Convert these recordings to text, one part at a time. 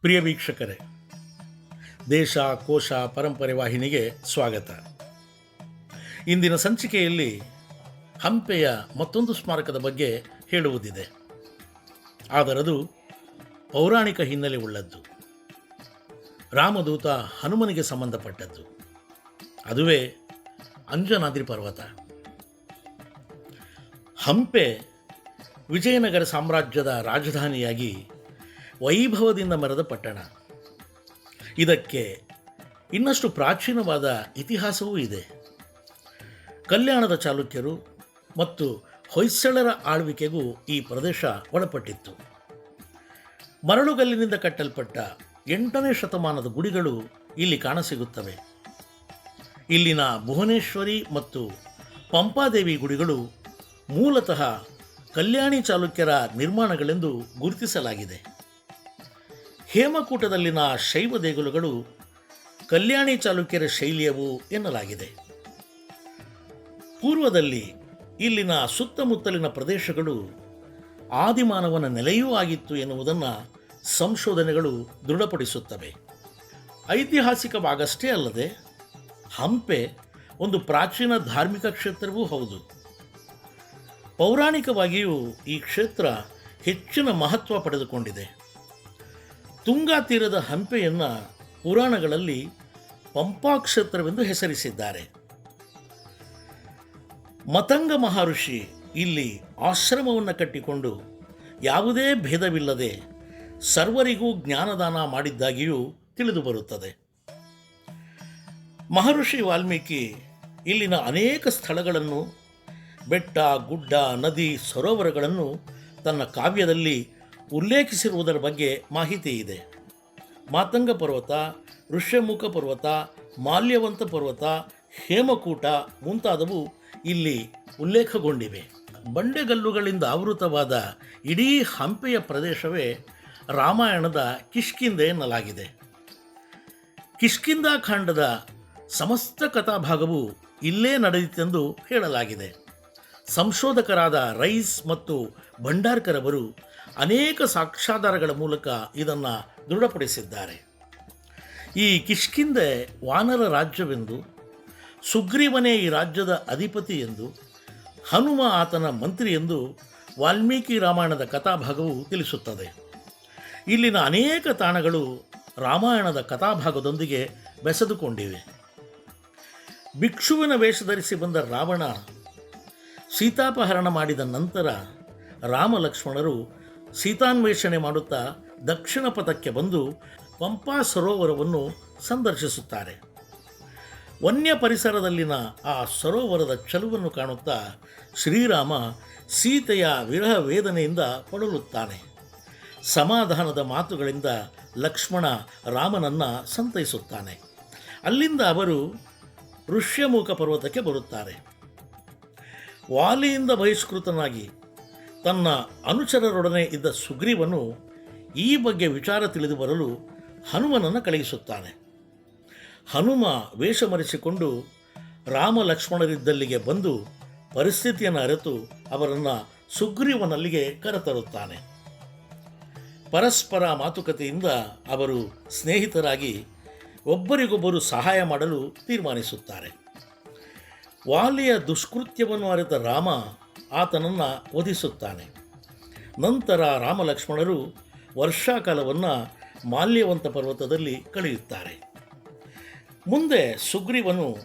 ಪ್ರಿಯ ವೀಕ್ಷಕರೇ, ದೇಶ, ಕೋಶ, ಪರಂಪರೆ ವಾಹಿನಿಗೆ ಸ್ವಾಗತ. ಇಂದಿನ ಸಂಚಿಕೆಯಲ್ಲಿ ಹಂಪೆಯ ಮತ್ತೊಂದು ಸ್ಮಾರಕದ ಬಗ್ಗೆ ಹೇಳುವುದಿದೆ. ಆದರದು ಪೌರಾಣಿಕ ಹಿನ್ನೆಲೆ ಉಳ್ಳದ್ದು. ರಾಮದೂತ ಹನುಮನಿಗೆ ಸಂಬಂಧಪಟ್ಟದ್ದು. ಅದುವೇ ಅಂಜನಾದ್ರಿ ಪರ್ವತ. ಹಂಪೆ ವಿಜಯನಗರ ಸಾಮ್ರಾಜ್ಯದ ರಾಜಧಾನಿಯಾಗಿ ವೈಭವದಿಂದ ಮರದ ಪಟ್ಟಣ. ಇದಕ್ಕೆ ಇನ್ನಷ್ಟು ಪ್ರಾಚೀನವಾದ ಇತಿಹಾಸವೂ ಇದೆ. ಕಲ್ಯಾಣದ ಚಾಲುಕ್ಯರು ಮತ್ತು ಹೊಯ್ಸಳರ ಆಳ್ವಿಕೆಗೂ ಈ ಪ್ರದೇಶ ಒಳಪಟ್ಟಿತ್ತು. ಮರಳುಗಲ್ಲಿನಿಂದ ಕಟ್ಟಲ್ಪಟ್ಟ ಎಂಟನೇ ಶತಮಾನದ ಗುಡಿಗಳು ಇಲ್ಲಿ ಕಾಣಸಿಗುತ್ತವೆ. ಇಲ್ಲಿನ ಭುವನೇಶ್ವರಿ ಮತ್ತು ಪಂಪಾದೇವಿ ಗುಡಿಗಳು ಮೂಲತಃ ಕಲ್ಯಾಣಿ ಚಾಲುಕ್ಯರ ನಿರ್ಮಾಣಗಳೆಂದು ಗುರುತಿಸಲಾಗಿದೆ. ಹೇಮಕೂಟದಲ್ಲಿನ ಶೈವ ದೇಗುಲಗಳು ಕಲ್ಯಾಣಿ ಚಾಲುಕ್ಯರ ಶೈಲಿಯವು ಎನ್ನಲಾಗಿದೆ. ಪೂರ್ವದಲ್ಲಿ ಇಲ್ಲಿನ ಸುತ್ತಮುತ್ತಲಿನ ಪ್ರದೇಶಗಳು ಆದಿಮಾನವನ ನೆಲೆಯೂ ಆಗಿತ್ತು ಎನ್ನುವುದನ್ನು ಸಂಶೋಧನೆಗಳು ದೃಢಪಡಿಸುತ್ತವೆ. ಐತಿಹಾಸಿಕವಾಗಷ್ಟೇ ಅಲ್ಲದೆ ಹಂಪೆ ಒಂದು ಪ್ರಾಚೀನ ಧಾರ್ಮಿಕ ಕ್ಷೇತ್ರವೂ ಹೌದು. ಪೌರಾಣಿಕವಾಗಿಯೂ ಈ ಕ್ಷೇತ್ರ ಹೆಚ್ಚಿನ ಮಹತ್ವ ಪಡೆದುಕೊಂಡಿದೆ. ತುಂಗಾ ತೀರದ ಹಂಪೆಯನ್ನು ಪುರಾಣಗಳಲ್ಲಿ ಪಂಪಾ ಕ್ಷೇತ್ರವೆಂದು ಹೆಸರಿಸಿದ್ದಾರೆ. ಮತಂಗ ಮಹರ್ಷಿ ಇಲ್ಲಿ ಆಶ್ರಮವನ್ನು ಕಟ್ಟಿಕೊಂಡು ಯಾವುದೇ ಭೇದವಿಲ್ಲದೆ ಸರ್ವರಿಗೂ ಜ್ಞಾನದಾನ ಮಾಡಿದ್ದಾಗಿಯೂ ತಿಳಿದು ಬರುತ್ತದೆ. ಮಹರ್ಷಿ ವಾಲ್ಮೀಕಿ ಇಲ್ಲಿನ ಅನೇಕ ಸ್ಥಳಗಳನ್ನು ಬೆಟ್ಟ, ಗುಡ್ಡ, ನದಿ, ಸರೋವರಗಳನ್ನು ತನ್ನ ಕಾವ್ಯದಲ್ಲಿ ಉಲ್ಲೇಖಿಸಿರುವುದರ ಬಗ್ಗೆ ಮಾಹಿತಿ ಇದೆ. ಮಾತಂಗ ಪರ್ವತ, ಋಷ್ಯಮುಖ ಪರ್ವತ, ಮಾಲ್ಯವಂತ ಪರ್ವತ, ಹೇಮಕೂಟ ಮುಂತಾದವು ಇಲ್ಲಿ ಉಲ್ಲೇಖಗೊಂಡಿವೆ. ಬಂಡೆಗಲ್ಲುಗಳಿಂದ ಆವೃತವಾದ ಇಡೀ ಹಂಪೆಯ ಪ್ರದೇಶವೇ ರಾಮಾಯಣದ ಕಿಷ್ಕಿಂದೆ ಎನ್ನಲಾಗಿದೆ. ಕಿಷ್ಕಿಂದಾಖಂಡದ ಸಮಸ್ತ ಕಥಾಭಾಗವು ಇಲ್ಲೇ ನಡೆಯಿತೆಂದು ಹೇಳಲಾಗಿದೆ. ಸಂಶೋಧಕರಾದ ರೈಸ್ ಮತ್ತು ಭಂಡಾರ್ಕರ್ ಅವರು ಅನೇಕ ಸಾಕ್ಷ್ಯಾಧಾರಗಳ ಮೂಲಕ ಇದನ್ನು ದೃಢಪಡಿಸಿದ್ದಾರೆ. ಈ ಕಿಷ್ಕಿಂದೆ ವಾನರ ರಾಜ್ಯವೆಂದು, ಸುಗ್ರೀವನೇ ಈ ರಾಜ್ಯದ ಅಧಿಪತಿ ಎಂದು, ಹನುಮ ಆತನ ಮಂತ್ರಿ ಎಂದು ವಾಲ್ಮೀಕಿ ರಾಮಾಯಣದ ಕಥಾಭಾಗವು ತಿಳಿಸುತ್ತದೆ. ಇಲ್ಲಿನ ಅನೇಕ ತಾಣಗಳು ರಾಮಾಯಣದ ಕಥಾಭಾಗದೊಂದಿಗೆ ಬೆಸೆದುಕೊಂಡಿವೆ. ಭಿಕ್ಷುವಿನ ವೇಷ ಧರಿಸಿ ಬಂದ ರಾವಣ, ಸೀತಾಪಹರಣ ಮಾಡಿದ ನಂತರ ರಾಮ ಲಕ್ಷ್ಮಣರು ಸೀತಾನ್ವೇಷಣೆ ಮಾಡುತ್ತಾ ದಕ್ಷಿಣ ಪಥಕ್ಕೆ ಬಂದು ಪಂಪಾ ಸರೋವರವನ್ನು ಸಂದರ್ಶಿಸುತ್ತಾರೆ. ವನ್ಯ ಪರಿಸರದಲ್ಲಿನ ಆ ಸರೋವರದ ಚಲುವನ್ನು ಕಾಣುತ್ತಾ ಶ್ರೀರಾಮ ಸೀತೆಯ ವಿರಹ ವೇದನೆಯಿಂದ ಪಡಲುತ್ತಾನೆ ಸಮಾಧಾನದ ಮಾತುಗಳಿಂದ ಲಕ್ಷ್ಮಣ ರಾಮನನ್ನು ಸಂತೈಸುತ್ತಾನೆ. ಅಲ್ಲಿಂದ ಅವರು ಋಷ್ಯಮುಖ ಪರ್ವತಕ್ಕೆ ಬರುತ್ತಾರೆ. ವಾಲಿಯಿಂದ ಬಹಿಷ್ಕೃತನಾಗಿ ತನ್ನ ಅನುಚರರೊಡನೆ ಇದ್ದ ಸುಗ್ರೀವನು ಈ ಬಗ್ಗೆ ವಿಚಾರ ತಿಳಿದು ಬರಲು ಹನುಮನನ್ನು ಕಳುಹಿಸುತ್ತಾನೆ. ಹನುಮ ವೇಷ ಮರೆಸಿಕೊಂಡು ರಾಮ ಲಕ್ಷ್ಮಣರಿದ್ದಲ್ಲಿಗೆ ಬಂದು ಪರಿಸ್ಥಿತಿಯನ್ನು ಅರೆತು ಅವರನ್ನು ಸುಗ್ರೀವನಲ್ಲಿಗೆ ಕರೆತರುತ್ತಾನೆ. ಪರಸ್ಪರ ಮಾತುಕತೆಯಿಂದ ಅವರು ಸ್ನೇಹಿತರಾಗಿ ಒಬ್ಬರಿಗೊಬ್ಬರು ಸಹಾಯ ಮಾಡಲು ತೀರ್ಮಾನಿಸುತ್ತಾರೆ. ವಾಲಿಯ ದುಷ್ಕೃತ್ಯವನ್ನು ಅರಿತ ರಾಮ ಆತನನ್ನು ವಧಿಸುತ್ತಾನೆ. ನಂತರ ರಾಮಲಕ್ಷ್ಮಣರು ವರ್ಷಾಕಾಲವನ್ನು ಮಾಲ್ಯವಂತ ಪರ್ವತದಲ್ಲಿ ಕಳೆಯುತ್ತಾರೆ. ಮುಂದೆ ಸುಗ್ರೀವನು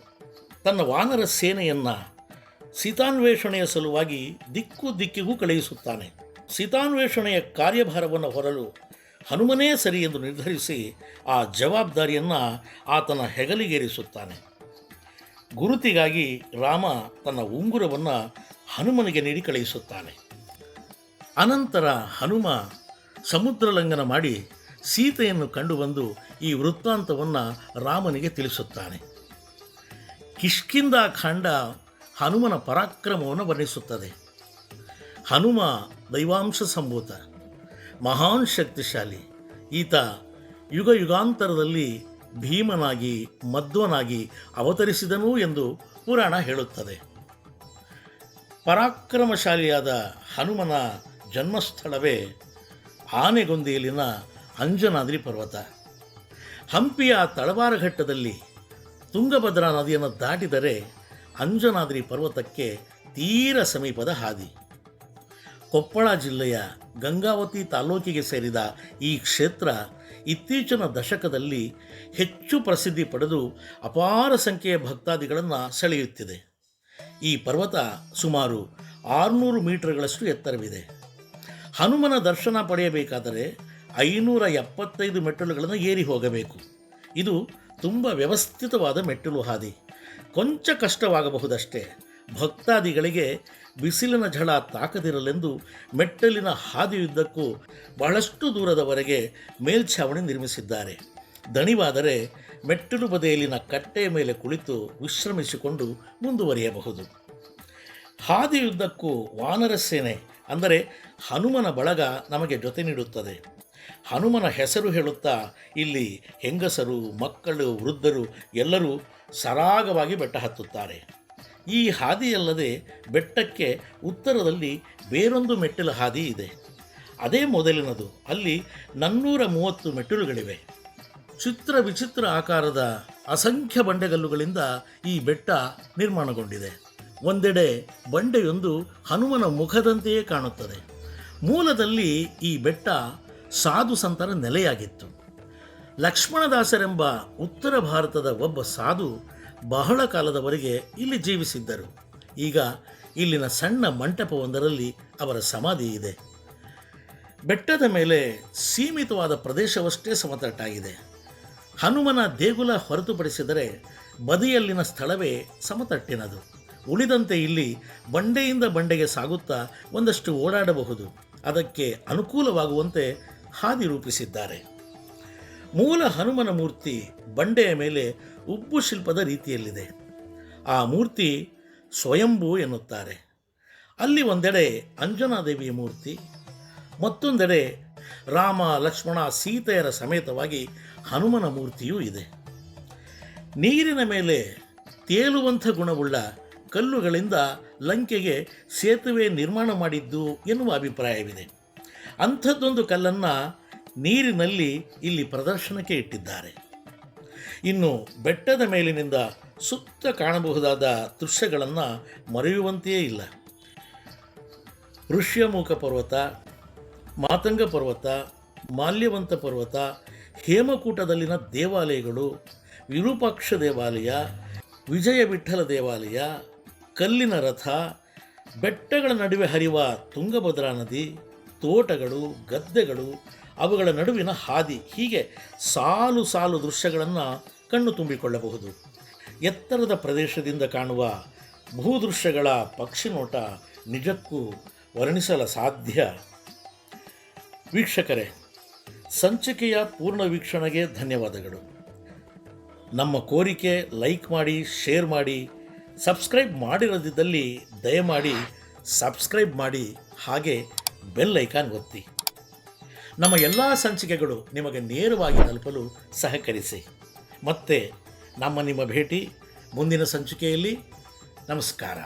ತನ್ನ ವಾನರ ಸೇನೆಯನ್ನು ಸೀತಾನ್ವೇಷಣೆಯ ಸಲುವಾಗಿ ದಿಕ್ಕು ದಿಕ್ಕಿಗೂ ಕಳುಹಿಸುತ್ತಾನೆ. ಸೀತಾನ್ವೇಷಣೆಯ ಕಾರ್ಯಭಾರವನ್ನು ಹೊರಲು ಹನುಮನೇ ಸರಿ ಎಂದು ನಿರ್ಧರಿಸಿ ಆ ಜವಾಬ್ದಾರಿಯನ್ನು ಆತನ ಹೆಗಲಿಗೇರಿಸುತ್ತಾನೆ. ಗುರುತಿಗಾಗಿ ರಾಮ ತನ್ನ ಉಂಗುರವನ್ನು ಹನುಮನಿಗೆ ನೀಡಿ ಕಳುಹಿಸುತ್ತಾನೆ. ಅನಂತರ ಹನುಮ ಸಮುದ್ರ ಲಂಘನ ಮಾಡಿ ಸೀತೆಯನ್ನು ಕಂಡುಬಂದು ಈ ವೃತ್ತಾಂತವನ್ನು ರಾಮನಿಗೆ ತಿಳಿಸುತ್ತಾನೆ. ಕಿಷ್ಕಿಂದ ಖಂಡ ಹನುಮನ ಪರಾಕ್ರಮವನ್ನು ವರ್ಣಿಸುತ್ತದೆ. ಹನುಮ ದೈವಾಂಶ ಸಂಭೂತ, ಮಹಾನ್ ಶಕ್ತಿಶಾಲಿ. ಈತ ಯುಗ ಯುಗಾಂತರದಲ್ಲಿ ಭೀಮನಾಗಿ ಮಧ್ವನಾಗಿ ಅವತರಿಸಿದನು ಎಂದು ಪುರಾಣ ಹೇಳುತ್ತದೆ. ಪರಾಕ್ರಮಶಾಲಿಯಾದ ಹನುಮನ ಜನ್ಮಸ್ಥಳವೇ ಆನೆಗೊಂದಿಯಲ್ಲಿನ ಅಂಜನಾದ್ರಿ ಪರ್ವತ. ಹಂಪಿಯ ತಳವಾರ ಘಟ್ಟದಲ್ಲಿ ತುಂಗಭದ್ರಾ ನದಿಯನ್ನು ದಾಟಿದರೆ ಅಂಜನಾದ್ರಿ ಪರ್ವತಕ್ಕೆ ತೀರ ಸಮೀಪದ ಹಾದಿ. ಕೊಪ್ಪಳ ಜಿಲ್ಲೆಯ ಗಂಗಾವತಿ ತಾಲೂಕಿಗೆ ಸೇರಿದ ಈ ಕ್ಷೇತ್ರ ಇತ್ತೀಚಿನ ದಶಕದಲ್ಲಿ ಹೆಚ್ಚು ಪ್ರಸಿದ್ಧಿ ಪಡೆದು ಅಪಾರ ಸಂಖ್ಯೆಯ ಭಕ್ತಾದಿಗಳನ್ನು ಸೆಳೆಯುತ್ತಿದೆ. ಈ ಪರ್ವತ ಸುಮಾರು ಆರುನೂರು ಮೀಟರ್ಗಳಷ್ಟು ಎತ್ತರವಿದೆ. ಹನುಮನ ದರ್ಶನ ಪಡೆಯಬೇಕಾದರೆ ಐನೂರ ಎಪ್ಪತ್ತೈದು ಮೆಟ್ಟಲುಗಳನ್ನು ಏರಿ ಹೋಗಬೇಕು. ಇದು ತುಂಬ ವ್ಯವಸ್ಥಿತವಾದ ಮೆಟ್ಟಿಲು ಹಾದಿ. ಕೊಂಚ ಕಷ್ಟವಾಗಬಹುದಷ್ಟೇ. ಭಕ್ತಾದಿಗಳಿಗೆ ಬಿಸಿಲಿನ ಝಳ ತಾಕದಿರಲೆಂದು ಮೆಟ್ಟಲಿನ ಹಾದಿಯುದ್ದಕ್ಕೂ ಬಹಳಷ್ಟು ದೂರದವರೆಗೆ ಮೇಲ್ಛಾವಣಿ ನಿರ್ಮಿಸಿದ್ದಾರೆ. ದಣಿವಾದರೆ ಮೆಟ್ಟಿಲು ಬದಿಯಲ್ಲಿನ ಕಟ್ಟೆಯ ಮೇಲೆ ಕುಳಿತು ವಿಶ್ರಮಿಸಿಕೊಂಡು ಮುಂದುವರಿಯಬಹುದು. ಹಾದಿಯುದ್ದಕ್ಕೂ ವಾನರ ಸೇನೆ, ಅಂದರೆ ಹನುಮನ ಬಳಗ ನಮಗೆ ಜೊತೆ ನೀಡುತ್ತದೆ. ಹನುಮನ ಹೆಸರು ಹೇಳುತ್ತಾ, ಇಲ್ಲಿ ಹೆಂಗಸರು, ಮಕ್ಕಳು, ವೃದ್ಧರು ಎಲ್ಲರೂ ಸರಾಗವಾಗಿ ಬೆಟ್ಟ ಹತ್ತುತ್ತಾರೆ. ಈ ಹಾದಿಯಲ್ಲದೆ ಬೆಟ್ಟಕ್ಕೆ ಉತ್ತರದಲ್ಲಿ ಬೇರೊಂದು ಮೆಟ್ಟಿಲ ಹಾದಿ ಇದೆ. ಅದೇ ಮೊದಲಿನದು. ಅಲ್ಲಿ ನನ್ನೂರ ಮೂವತ್ತು ಮೆಟ್ಟಿಲುಗಳಿವೆ. ಚಿತ್ರ ವಿಚಿತ್ರ ಆಕಾರದ ಅಸಂಖ್ಯ ಬಂಡೆಗಲ್ಲುಗಳಿಂದ ಈ ಬೆಟ್ಟ ನಿರ್ಮಾಣಗೊಂಡಿದೆ. ಒಂದೆಡೆ ಬಂಡೆಯೊಂದು ಹನುಮನ ಮುಖದಂತೆಯೇ ಕಾಣುತ್ತದೆ. ಮೂಲದಲ್ಲಿ ಈ ಬೆಟ್ಟ ಸಾಧು ಸಂತರ ನೆಲೆಯಾಗಿತ್ತು. ಲಕ್ಷ್ಮಣದಾಸರೆಂಬ ಉತ್ತರ ಭಾರತದ ಒಬ್ಬ ಸಾಧು ಬಹಳ ಕಾಲದವರೆಗೆ ಇಲ್ಲಿ ಜೀವಿಸಿದ್ದರು. ಈಗ ಇಲ್ಲಿನ ಸಣ್ಣ ಮಂಟಪವೊಂದರಲ್ಲಿ ಅವರ ಸಮಾಧಿ ಇದೆ. ಬೆಟ್ಟದ ಮೇಲೆ ಸೀಮಿತವಾದ ಪ್ರದೇಶವಷ್ಟೇ ಸಮತಟ್ಟಾಗಿದೆ. ಹನುಮನ ದೇಗುಲ ಹೊರತುಪಡಿಸಿದರೆ ಬದಿಯಲ್ಲಿನ ಸ್ಥಳವೇ ಸಮತಟ್ಟಿನದು. ಉಳಿದಂತೆ ಇಲ್ಲಿ ಬಂಡೆಯಿಂದ ಬಂಡೆಗೆ ಸಾಗುತ್ತಾ ಒಂದಷ್ಟು ಓಡಾಡಬಹುದು. ಅದಕ್ಕೆ ಅನುಕೂಲವಾಗುವಂತೆ ಹಾದಿ ರೂಪಿಸಿದ್ದಾರೆ. ಮೂಲ ಹನುಮನ ಮೂರ್ತಿ ಬಂಡೆಯ ಮೇಲೆ ಉಬ್ಬು ಶಿಲ್ಪದ ರೀತಿಯಲ್ಲಿದೆ. ಆ ಮೂರ್ತಿ ಸ್ವಯಂಭೂ ಎನ್ನುತ್ತಾರೆ. ಅಲ್ಲಿ ಒಂದೆಡೆ ಅಂಜನಾದೇವಿಯ ಮೂರ್ತಿ, ಮತ್ತೊಂದೆಡೆ ರಾಮ, ಲಕ್ಷ್ಮಣ, ಸೀತೆಯರ ಸಮೇತವಾಗಿ ಹನುಮನ ಮೂರ್ತಿಯೂ ಇದೆ. ನೀರಿನ ಮೇಲೆ ತೇಲುವಂಥ ಗುಣವುಳ್ಳ ಕಲ್ಲುಗಳಿಂದ ಲಂಕೆಗೆ ಸೇತುವೆ ನಿರ್ಮಾಣ ಮಾಡಿದ್ದು ಎನ್ನುವ ಅಭಿಪ್ರಾಯವಿದೆ. ಅಂಥದ್ದೊಂದು ಕಲ್ಲನ್ನು ನೀರಿನಲ್ಲಿ ಇಲ್ಲಿ ಪ್ರದರ್ಶನಕ್ಕೆ ಇಟ್ಟಿದ್ದಾರೆ. ಇನ್ನು ಬೆಟ್ಟದ ಮೇಲಿನಿಂದ ಸುತ್ತ ಕಾಣಬಹುದಾದ ದೃಶ್ಯಗಳನ್ನು ಮರೆಯುವಂತೆಯೇ ಇಲ್ಲ. ಋಷ್ಯಮುಖ ಪರ್ವತ, ಮಾತಂಗ ಪರ್ವತ, ಮಾಲ್ಯವಂತ ಪರ್ವತ ಹೇಮಕೂಟದಲ್ಲಿನ ದೇವಾಲಯಗಳು, ವಿರೂಪಾಕ್ಷ ದೇವಾಲಯ, ವಿಜಯ ವಿಠ್ಠಲ ದೇವಾಲಯ, ಕಲ್ಲಿನ ರಥ, ಬೆಟ್ಟಗಳ ನಡುವೆ ಹರಿಯುವ ತುಂಗಭದ್ರಾ ನದಿ, ತೋಟಗಳು, ಗದ್ದೆಗಳು, ಅವುಗಳ ನಡುವಿನ ಹಾದಿ, ಹೀಗೆ ಸಾಲು ಸಾಲು ದೃಶ್ಯಗಳನ್ನು ಕಣ್ಣು ತುಂಬಿಕೊಳ್ಳಬಹುದು. ಎತ್ತರದ ಪ್ರದೇಶದಿಂದ ಕಾಣುವ ಭೂದೃಶ್ಯಗಳ ಪಕ್ಷಿ ನೋಟ ನಿಜಕ್ಕೂ ವರ್ಣಿಸಲ ಸಾಧ್ಯ. ವೀಕ್ಷಕರೇ ಸಂಚಿಕೆಯ ಪೂರ್ಣ ವೀಕ್ಷಣೆಗೆ ಧನ್ಯವಾದಗಳು. ನಮ್ಮ ಕೋರಿಕೆ ಲೈಕ್ ಮಾಡಿ, ಶೇರ್ ಮಾಡಿ, ಸಬ್ಸ್ಕ್ರೈಬ್ ಮಾಡಿರೋದಿದ್ದಲ್ಲಿ ದಯಮಾಡಿ ಸಬ್ಸ್ಕ್ರೈಬ್ ಮಾಡಿ, ಹಾಗೆ ಬೆಲ್ ಐಕಾನ್ ಒತ್ತಿ. ನಮ್ಮ ಎಲ್ಲ ಸಂಚಿಕೆಗಳು ನಿಮಗೆ ನೇರವಾಗಿ ತಲುಪಲು ಸಹಕರಿಸಿ. ಮತ್ತೆ ನಮ್ಮ ನಿಮ್ಮ ಭೇಟಿ ಮುಂದಿನ ಸಂಚಿಕೆಯಲ್ಲಿ. ನಮಸ್ಕಾರ.